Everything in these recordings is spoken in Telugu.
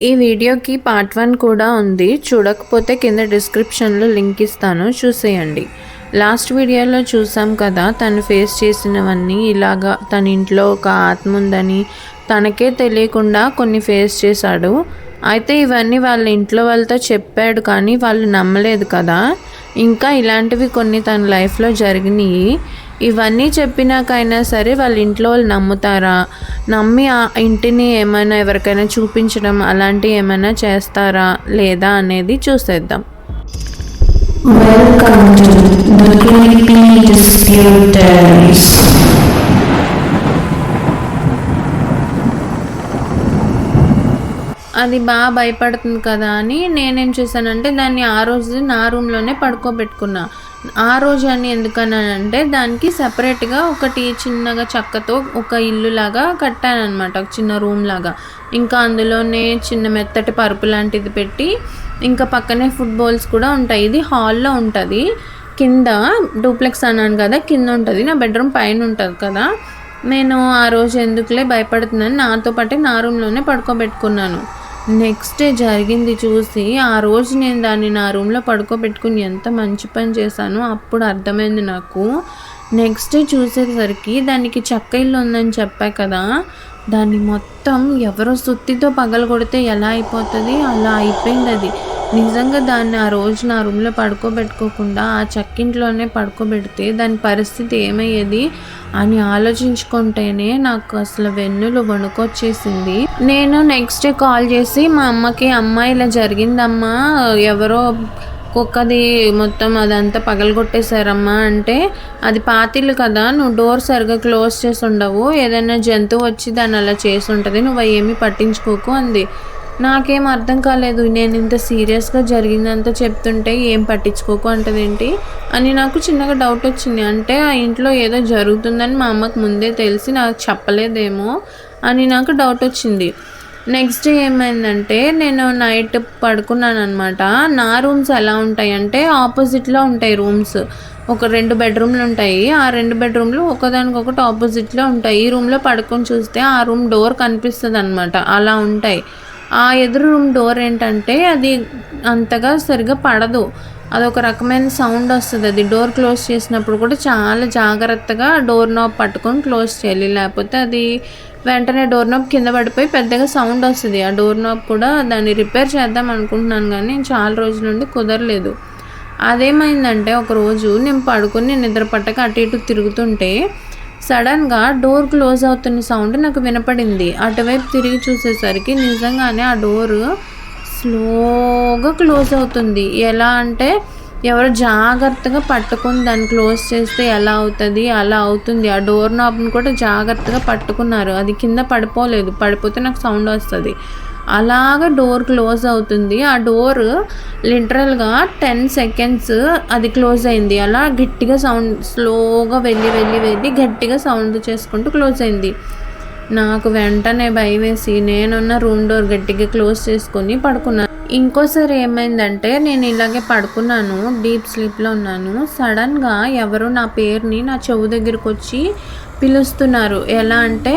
ఈ వీడియోకి పార్ట్ వన్ కూడా ఉంది. చూడకపోతే కింద డిస్క్రిప్షన్లో లింక్ ఇస్తాను. చూసేయండి. లాస్ట్ వీడియోలో చూసాం కదా తను ఫేస్ చేసినవన్నీ ఇలాగా తన ఇంట్లో ఒక ఆత్మ ఉందని తనకే తెలియకుండా కొన్ని ఫేస్ చేశాడు. అయితే ఇవన్నీ వాళ్ళ ఇంట్లో వాళ్ళతో చెప్పాడు కానీ వాళ్ళు నమ్మలేదు కదా. ఇంకా ఇలాంటివి కొన్ని తన లైఫ్లో జరిగినాయి. ఇవన్నీ చెప్పినాకైనా సరే వాళ్ళ ఇంట్లో వాళ్ళు నమ్ముతారా? నమ్మి ఆ ఇంటిని ఏమైనా ఎవరికైనా చూపించడం అలాంటివి ఏమైనా చేస్తారా? లేదా అనేది చూసేద్దాం. అది బాగా భయపడుతుంది కదా అని నేనేం చేశానంటే దాన్ని ఆ రోజు నా రూమ్లోనే పడుకోబెట్టుకున్నా. ఆ రోజు అని ఎందుకన్నానంటే దానికి సపరేట్గా ఒకటి చిన్నగా చెక్కతో ఒక ఇల్లు లాగా కట్టానమాట ఒక చిన్న రూమ్ లాగా ఇంకా అందులోనే చిన్న మెత్తటి పరుపు లాంటిది పెట్టి ఇంకా పక్కనే ఫుడ్ బౌల్స్ కూడా ఉంటాయి. ఇది హాల్లో ఉంటుంది. కింద డూప్లెక్స్ అన్నాను కదా కింద ఉంటుంది. నా బెడ్రూమ్ పైన ఉంటుంది కదా. నేను ఆ రోజు ఎందుకులే భయపడుతున్నాను. నాతో పాటే నా రూమ్లోనే పడుకోబెట్టుకున్నాను. నెక్స్ట్ డే జరిగింది చూసి ఆ రోజు నేను దాన్ని నా రూమ్లో పడుకోబెట్టుకుని ఎంత మంచి పని చేశానో అప్పుడు అర్థమైంది నాకు. నెక్స్ట్ డే చూసేసరికి దానికి చెక్క ఇల్లు ఉందని చెప్పా కదా. దాన్ని మొత్తం ఎవరో సుత్తితో పగలగొడితే ఎలా అయిపోతుంది? అలా అయిపోయింది అది. నిజంగా దాన్ని ఆ రోజు నా రూమ్లో పడుకోబెట్టుకోకుండా ఆ చక్కింట్లోనే పడుకోబెడితే దాని పరిస్థితి ఏమయ్యేది అని ఆలోచించుకుంటేనే నాకు అసలు వెన్నులు వణుకొచ్చేసింది. నేను నెక్స్ట్ డే కాల్ చేసి మా అమ్మకి అమ్మ ఇలా జరిగిందమ్మా ఎవరో కుక్కది మొత్తం అదంతా పగలగొట్టేశారమ్మా అంటే అది పాతిల్లు కదా నువ్వు డోర్ సరిగా క్లోజ్ చేసి ఉండవు ఏదైనా జంతువు వచ్చి దాన్ని అలా చేసి ఉంటుంది నువ్వు ఏమీ పట్టించుకోకు అంది. నాకేం అర్థం కాలేదు. నేను ఇంత సీరియస్గా జరిగిందంతా చెప్తుంటే ఏం పట్టించుకోకు అంటదేంటి? అని నాకు చిన్నగా డౌట్ వచ్చింది. అంటే ఆ ఇంట్లో ఏదో జరుగుతుందని మా అమ్మకు ముందే తెలిసి నాకు చెప్పలేదేమో అని నాకు డౌట్ వచ్చింది. నెక్స్ట్ డే ఏమైందంటే నేను నైట్ పడుకున్నాను అనమాట నా రూమ్స్ ఎలా ఉంటాయి అంటే ఆపోజిట్లో ఉంటాయి రూమ్స్. ఒక రెండు బెడ్రూమ్లు ఉంటాయి. ఆ రెండు బెడ్రూమ్లు ఒకదానికొకటి ఆపోజిట్లో ఉంటాయి. ఈ రూమ్లో పడుకొని చూస్తే ఆ రూమ్ డోర్ కనిపిస్తుంది అనమాట అలా ఉంటాయి. ఆ ఎదురు రూమ్ డోర్ ఏంటంటే అది అంతగా సరిగా పడదు. అదొక రకమైన సౌండ్ వస్తుంది. అది డోర్ క్లోజ్ చేసినప్పుడు కూడా చాలా జాగ్రత్తగా డోర్ నాబ్ పట్టుకొని క్లోజ్ చేయాలి. లేకపోతే అది వెంటనే డోర్ నాబ్ కింద పడిపోయి పెద్దగా సౌండ్ వస్తుంది. ఆ డోర్ నాబ్ కూడా దాన్ని రిపేర్ చేద్దాం అనుకుంటున్నాను కానీ చాలా రోజుల నుండి కుదరలేదు. అదేమైందంటే ఒకరోజు నేను పడుకుని నిద్ర పట్టక అటు ఇటు తిరుగుతుంటే సడన్గా డోర్ క్లోజ్ అవుతున్న సౌండ్ నాకు వినపడింది. అటువైపు తిరిగి చూసేసరికి నిజంగానే ఆ డోరు స్లోగా క్లోజ్ అవుతుంది. ఎలా అంటే ఎవరు జాగ్రత్తగా పట్టుకుని దాన్ని క్లోజ్ చేస్తే ఎలా అవుతుంది అలా అవుతుంది. ఆ డోర్ నాబ్ని కూడా జాగ్రత్తగా పట్టుకున్నారు. అది కింద పడిపోలేదు. పడిపోతే నాకు సౌండ్ వస్తుంది. అలాగ డోర్ క్లోజ్ అవుతుంది. ఆ డోర్ లిటరల్గా టెన్ సెకండ్స్ అది క్లోజ్ అయింది. అలా గట్టిగా సౌండ్ స్లోగా వెళ్ళి వెళ్ళి వెళ్ళి గట్టిగా సౌండ్ చేసుకుంటూ క్లోజ్ అయింది. నాకు వెంటనే భయం వేసి నేనున్న రూమ్ డోర్ గట్టిగా క్లోజ్ చేసుకొని పడుకున్నాను ఇంకోసారి ఏమైందంటే నేను ఇలాగే పడుకున్నాను డీప్ స్లీప్లో ఉన్నాను. సడన్గా ఎవరు నా పేరుని నా చెవు దగ్గరకు వచ్చి పిలుస్తున్నారు. ఎలా అంటే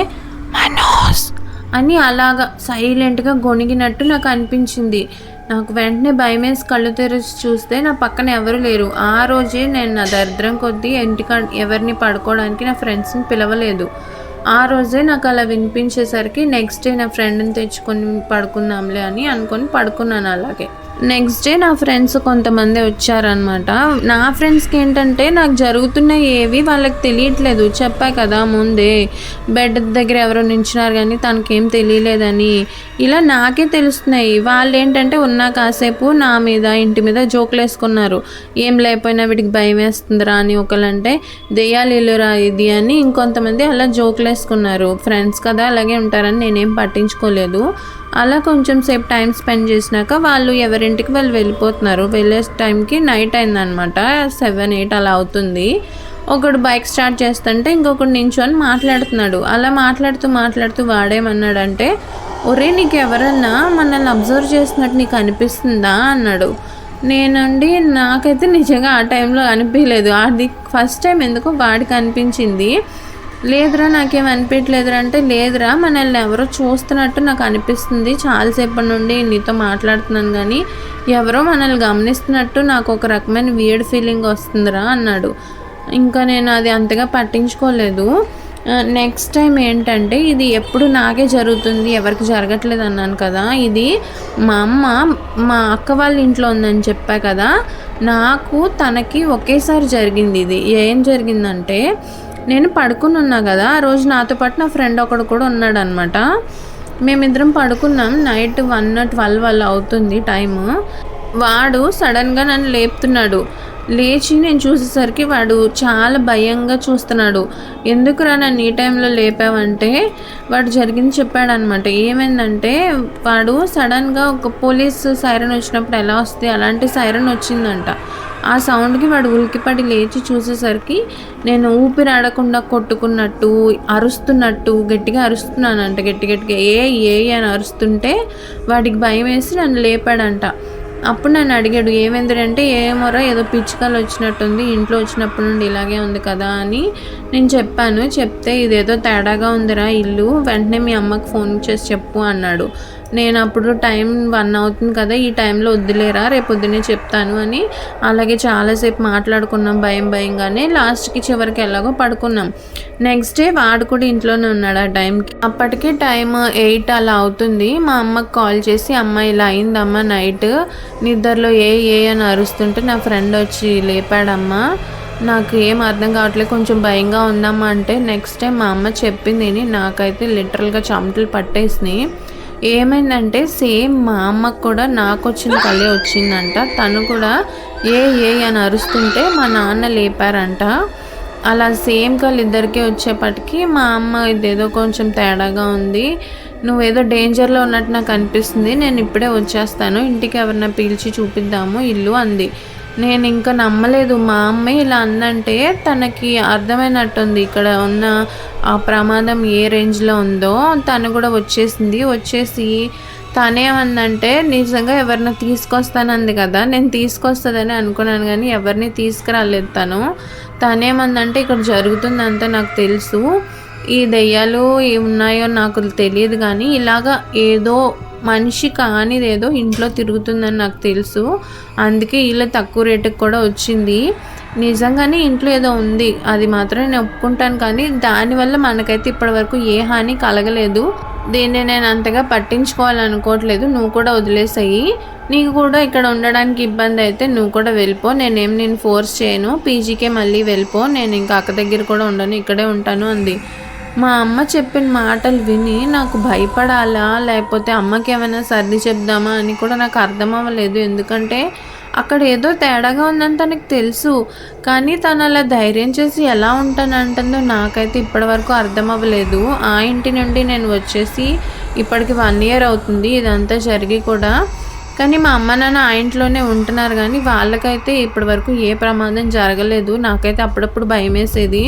మనోజ్ అని అలాగా సైలెంట్గా గొణిగినట్టు నాకు అనిపించింది. నాకు వెంటనే భయం వేసి కళ్ళు తెరిచి చూస్తే నా పక్కన ఎవరు లేరు. ఆ రోజే నేను నా దరిద్రం కొద్దీ ఇంటికా ఎవరిని పడుకోవడానికి నా ఫ్రెండ్స్ని పిలవలేదు. ఆ రోజే నాకు అలా వినిపించేసరికి నెక్స్ట్ డే నా ఫ్రెండ్ని తెచ్చుకొని పడుకుందాంలే అని అనుకొని పడుకున్నాను అలాగే. నెక్స్ట్ డే నా ఫ్రెండ్స్ కొంతమంది వచ్చారనమాట నా ఫ్రెండ్స్కి ఏంటంటే నాకు జరుగుతున్న ఏవి వాళ్ళకి తెలియట్లేదు. చెప్పా కదా ముందే బెడ్ దగ్గర ఎవరో నించున్నారు కానీ తనకేం తెలియలేదని. ఇలా నాకే తెలుస్తున్నాయి. వాళ్ళు ఏంటంటే ఉన్నా కాసేపు నా మీద ఇంటి మీద జోకులు వేసుకున్నారు. ఏం లేకపోయినా వీటికి భయం వేస్తుందిరా అని ఒకళ్ళంటే దెయ్యాలు ఇల్లురా ఇది అని ఇంకొంతమంది అలా జోకులు వేసుకున్నారు ఫ్రెండ్స్ కదా అలాగే ఉంటారని నేనేం పట్టించుకోలేదు. అలా కొంచెం సేపు టైం స్పెండ్ చేసినాక వాళ్ళు ఎవరింటికి వాళ్ళు వెళ్ళిపోతున్నారు. వెళ్ళే టైంకి నైట్ అయిందనమాట. సెవెన్ ఎయిట్ అలా అవుతుంది. ఒకడు బైక్ స్టార్ట్ చేస్తుంటే ఇంకొకడు నించొని మాట్లాడుతున్నాడు. అలా మాట్లాడుతూ మాట్లాడుతూ వాడేమన్నాడంటే ఒరే నీకు ఎవరన్నా మనల్ని అబ్జర్వ్ చేసినట్టు నీకు అనిపిస్తుందా? అన్నాడు. నేనండి నాకైతే నిజంగా ఆ టైంలో అనిపించలేదు అది ఫస్ట్ టైం ఎందుకో వాడికి అనిపించింది. లేదురా నాకేం అనిపించలేదురా అంటే లేదురా మనల్ని ఎవరో చూస్తున్నట్టు నాకు అనిపిస్తుంది. చాలాసేపటి నుండి నీతో మాట్లాడుతున్నాను కానీ ఎవరో మనల్ని గమనిస్తున్నట్టు నాకు ఒక రకమైన వియర్డ్ ఫీలింగ్ వస్తుందిరా అన్నాడు. ఇంకా నేను అది అంతగా పట్టించుకోలేదు. నెక్స్ట్ టైం ఏంటంటే ఇది ఎప్పుడు నాకే జరుగుతుంది ఎవరికి జరగట్లేదు అన్నాను కదా. ఇది మా అమ్మ మా అక్క వాళ్ళ ఇంట్లో ఉందని చెప్పా కదా. నాకు తనకి ఒకేసారి జరిగింది ఇది. ఏం జరిగిందంటే నేను పడుకుని ఉన్నా కదా ఆ రోజు నాతో పాటు నా ఫ్రెండ్ ఒకడు కూడా ఉన్నాడు అనమాట మేమిద్దరం పడుకున్నాం నైట్ వన్ ట్వెల్వ్ అలా అవుతుంది టైము. వాడు సడన్గా నన్ను లేపుతున్నాడు. లేచి నేను చూసేసరికి వాడు చాలా భయంగా చూస్తున్నాడు. ఎందుకురా నన్ను ఈ టైంలో లేపావంటే వాడు జరిగింది చెప్పాడనమాట. ఏమైందంటే వాడు సడన్గా ఒక పోలీస్ సైరన్ వచ్చినప్పుడు ఎలా వస్తుంది అలాంటి సైరన్ వచ్చిందంట. ఆ సౌండ్కి వాడు ఉలికిపడి లేచి చూసేసరికి నేను ఊపిరి ఆడకుండా కొట్టుకున్నట్టు అరుస్తున్నట్టు గట్టిగా అరుస్తున్నానంట గట్టి గట్టిగా. ఏ ఏ అని అరుస్తుంటే వాడికి భయం వేసి నన్ను లేపాడంట. అప్పుడు నన్ను అడిగాడు ఏమైందంటే ఏమోరా ఏదో పిచ్చుకలు వచ్చినట్టుంది ఇంట్లో వచ్చినప్పటి నుండి ఇలాగే ఉంది కదా అని నేను చెప్పాను. చెప్తే ఇదేదో తేడాగా ఉందిరా ఇల్లు వెంటనే మీ అమ్మకి ఫోన్ చేసి చెప్పు అన్నాడు. నేను అప్పుడు టైం వన్ అవుతుంది కదా ఈ టైంలో వద్దులేరా రేపు వద్దునే చెప్తాను అని అలాగే చాలాసేపు మాట్లాడుకున్నాం భయం భయంగానే. లాస్ట్కి చివరికి ఎలాగో పడుకున్నాం. నెక్స్ట్ డే వాడు కూడా ఇంట్లోనే ఉన్నాడు ఆ టైంకి. అప్పటికే టైం ఎయిట్ అలా అవుతుంది. మా అమ్మకి కాల్ చేసి అమ్మ ఇలా అయిందమ్మా నైట్. నిద్రలో ఏ ఏ అని అరుస్తుంటే నా ఫ్రెండ్ వచ్చి లేపాడమ్మా. నాకు ఏం అర్థం కావట్లేదు కొంచెం భయంగా ఉందమ్మా అంటే నెక్స్ట్ టైం మా అమ్మ చెప్పింది నాకైతే లిటరల్గా చెమటలు పట్టేసినాయి. ఏమైందంటే సేమ్ మా అమ్మకు కూడా నాకు వచ్చిన కళే వచ్చిందంట. తను కూడా ఏ ఏ అని అరుస్తుంటే మా నాన్న లేపారంట. అలా సేమ్ కళ్ళు ఇద్దరికి వచ్చేపటికి మా అమ్మ ఇదేదో కొంచెం తేడాగా ఉంది. నువ్వేదో డేంజర్లో ఉన్నట్టు నాకు అనిపిస్తుంది. నేను ఇప్పుడే వచ్చేస్తాను. ఇంటికి ఎవరన్నా పీల్చి చూపిద్దాము ఇల్లు అంది. నేను ఇంకా నమ్మలేదు. మా అమ్మ ఇలా అందంటే తనకి అర్థమైనట్టుంది. ఇక్కడ ఉన్న ఆ ప్రమాదం ఏ రేంజ్లో ఉందో తను కూడా వచ్చేసింది. వచ్చేసి తనేమందంటే నిజంగా ఎవరిని తీసుకొస్తానంది కదా. నేను తీసుకొస్తుందని అనుకున్నాను కానీ ఎవరిని తీసుకురాలేదు తను. తనేమందంటే ఇక్కడ జరుగుతుందంతా నాకు తెలుసు. ఈ దెయ్యాలు ఉన్నాయో నాకు తెలియదు కానీ ఇలాగా ఏదో మనిషి కానిదేదో ఇంట్లో తిరుగుతుందని నాకు తెలుసు. అందుకే ఇలా తక్కువ రేటుకి కూడా వచ్చింది. నిజంగానే ఇంట్లో ఏదో ఉంది. అది మాత్రం నేను ఒప్పుకుంటాను కానీ దానివల్ల మనకైతే ఇప్పటివరకు ఏ హాని కలగలేదు. దీన్ని నేను అంతగా పట్టించుకోవాలనుకోవట్లేదు. నువ్వు కూడా వదిలేసాయి. నీకు కూడా ఇక్కడ ఉండడానికి ఇబ్బంది అయితే నువ్వు కూడా వెళ్ళిపో. నేనేం నేను ఫోర్స్ చేయను. పీజీకే మళ్ళీ వెళ్ళిపో. నేను ఇంకా అక్క దగ్గర కూడా ఉండను. ఇక్కడే ఉంటాను అంది. మా అమ్మ చెప్పిన మాటలు విని నాకు భయపడాలా? లేకపోతే అమ్మకి ఏమైనా సర్ది చెప్దామా అని కూడా నాకు అర్థం అవ్వలేదు ఎందుకంటే అక్కడ ఏదో తేడాగా ఉందని తనకు తెలుసు. కానీ తను అలా ధైర్యం చేసి ఎలా ఉంటానంటుందో నాకైతే ఇప్పటివరకు అర్థం అవ్వలేదు ఆ ఇంటి నుండి నేను వచ్చేసి ఇప్పటికి వన్ ఇయర్ అవుతుంది. ఇదంతా జరిగి కూడా కానీ మా అమ్మ నాన్న ఆ ఇంట్లోనే ఉంటున్నారు కానీ వాళ్ళకైతే ఇప్పటి వరకు ఏ ప్రమాదం జరగలేదు. నాకైతే అప్పుడప్పుడు భయం వేసేది.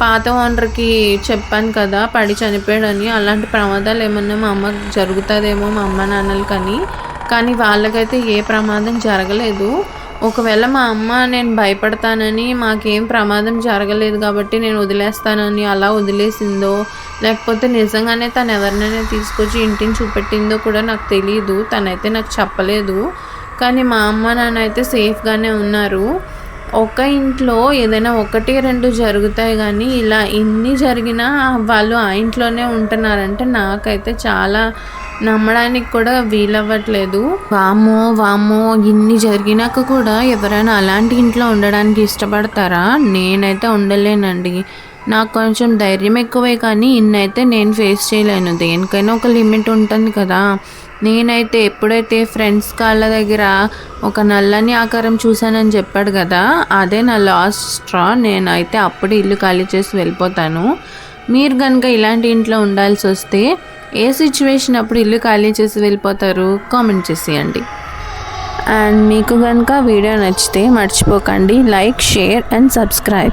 పాత ఓనర్కి చెప్పాను కదా పడి చనిపోయాడని. అలాంటి ప్రమాదాలు ఏమన్నా మా అమ్మకి జరుగుతుందేమో మా అమ్మ నాన్నలకని. కానీ వాళ్ళకైతే ఏ ప్రమాదం జరగలేదు. ఒకవేళ మా అమ్మ నేను భయపడతానని మాకేం ప్రమాదం జరగలేదు కాబట్టి నేను వదిలేస్తానని అలా వదిలేసిందో లేకపోతే నిజంగానే తను ఎవరినైనా తీసుకొచ్చి ఇంటిని చూపెట్టిందో కూడా నాకు తెలియదు తనైతే నాకు చెప్పలేదు. కానీ మా అమ్మ నాన్న అయితే సేఫ్గానే ఉన్నారు. ఒక ఇంట్లో ఏదైనా ఒకటి రెండు జరుగుతాయి కానీ ఇలా ఇన్ని జరిగినా వాళ్ళు ఆ ఇంట్లోనే ఉంటున్నారంటే నాకైతే చాలా నమ్మడానికి కూడా వీలవ్వట్లేదు. వామో వామో ఇన్ని జరిగినాక కూడా ఎవరైనా అలాంటి ఇంట్లో ఉండడానికి ఇష్టపడతారా? నేనైతే ఉండలేనండి. నాకు కొంచెం ధైర్యం ఎక్కువే కానీ ఇన్నైతే నేను ఫేస్ చేయలేను. దేనికైనా ఒక లిమిట్ ఉంటుంది కదా. నేనైతే ఎప్పుడైతే ఫ్రెండ్స్ కాళ్ళ దగ్గర ఒక నల్లని ఆకారం చూశానని చెప్పాడు కదా అదే నా లాస్ట్ స్ట్రా నేనైతే అప్పుడు ఇల్లు ఖాళీ చేసి వెళ్ళిపోతాను. మీరు కనుక ఇలాంటి ఇంట్లో ఉండాల్సి వస్తే ఏ సిచ్యువేషన్ అప్పుడు ఇల్లు ఖాళీ చేసి వెళ్ళిపోతారు? కామెంట్ చేసేయండి. అండ్ మీకు కనుక వీడియో నచ్చితే మర్చిపోకండి. Like share and subscribe